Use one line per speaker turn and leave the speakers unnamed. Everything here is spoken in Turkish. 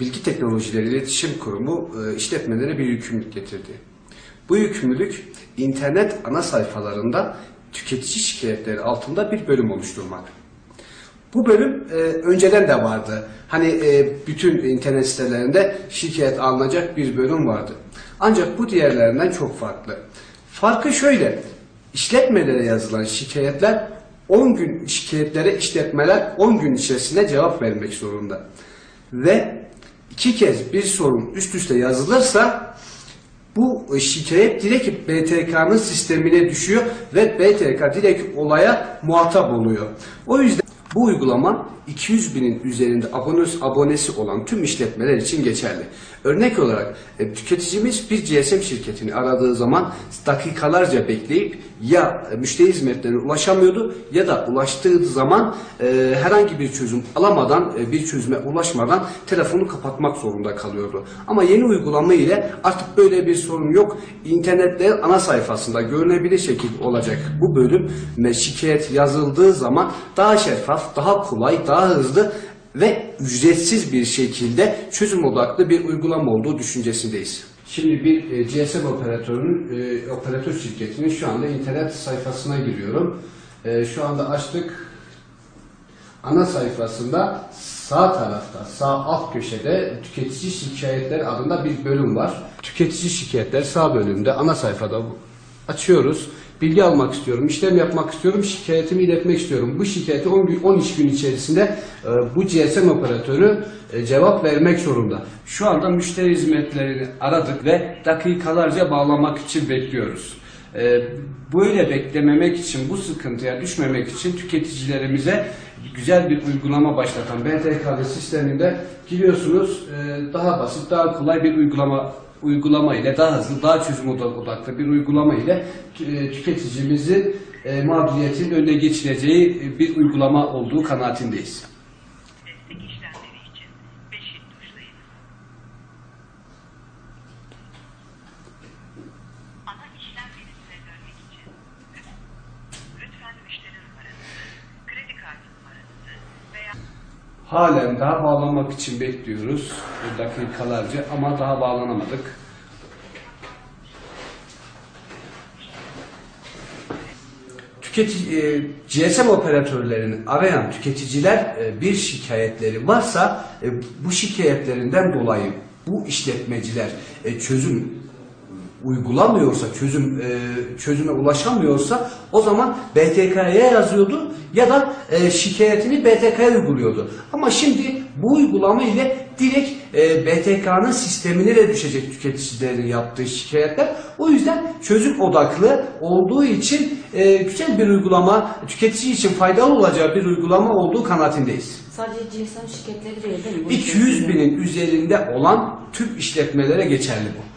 Bilgi Teknolojileri İletişim Kurumu e, işletmelere bir yükümlülük getirdi. Bu yükümlülük internet ana sayfalarında tüketici şikayetleri altında bir bölüm oluşturmak. Bu bölüm e, önceden de vardı. Hani e, bütün internet sitelerinde şikayet alınacak bir bölüm vardı. Ancak bu diğerlerinden çok farklı. Farkı şöyle. İşletmelere yazılan şikayetler 10 gün şikayetlere işletmeler 10 gün içerisinde cevap vermek zorunda. Ve iki kez bir sorun üst üste yazılırsa bu şikayet direkt BTK'nın sistemine düşüyor ve BTK direkt olaya muhatap oluyor. O yüzden bu uygulama 200 binin üzerinde abonesi, abonesi olan tüm işletmeler için geçerli. Örnek olarak e, tüketicimiz bir GSM şirketini aradığı zaman dakikalarca bekleyip ya e, müşteri hizmetlerine ulaşamıyordu ya da ulaştığı zaman e, herhangi bir çözüm alamadan e, bir çözüme ulaşmadan telefonu kapatmak zorunda kalıyordu. Ama yeni uygulama ile artık böyle bir sorun yok. İnternette ana sayfasında görünebilir şekilde olacak bu bölüm şikayet yazıldığı zaman daha şeffaf, daha kolay, daha hızlı ve ücretsiz bir şekilde çözüm odaklı bir uygulama olduğu düşüncesindeyiz. Şimdi bir e, GSM operatörünün, e, operatör şirketinin şu anda internet sayfasına giriyorum. E, şu anda açtık. Ana sayfasında sağ tarafta, sağ alt köşede tüketici şikayetler adında bir bölüm var. Tüketici şikayetler sağ bölümde ana sayfada. Açıyoruz. Bilgi almak istiyorum, işlem yapmak istiyorum, şikayetimi iletmek istiyorum. Bu şikayeti 10 gün, 13 gün içerisinde e, bu GSM operatörü e, cevap vermek zorunda. Şu anda müşteri hizmetlerini aradık ve dakikalarca bağlamak için bekliyoruz. E, Böyle beklememek için, bu sıkıntıya düşmemek için tüketicilerimize güzel bir uygulama başlatan BTK'lı sisteminde giriyorsunuz. e, Daha basit, daha kolay bir uygulama uygulama ile daha hızlı, daha çözüm odaklı bir uygulama ile e, tüketicimizin e, mağduriyetin önüne geçileceği bir uygulama olduğu kanaatindeyiz. Halen daha bağlanmak için bekliyoruz dakikalarca ama daha bağlanamadık. Tüketici, e, GSM operatörlerini arayan tüketiciler e, bir şikayetleri varsa e, bu şikayetlerinden dolayı bu işletmeciler e, çözüm uygulamıyorsa, çözüm e, çözüme ulaşamıyorsa o zaman BTK'ya yazıyordu ya da e, şikayetini BTK'ya uyguluyordu. Ama şimdi bu uygulama ile direkt e, BTK'nın sistemine de düşecek tüketicilerin yaptığı şikayetler. O yüzden çözüm odaklı olduğu için e, güzel bir uygulama, tüketici için faydalı olacağı bir uygulama olduğu kanaatindeyiz.
Sadece GSM şirketleri değil değil mi? Bu
200
şirketler-
binin üzerinde olan tüm işletmelere geçerli bu.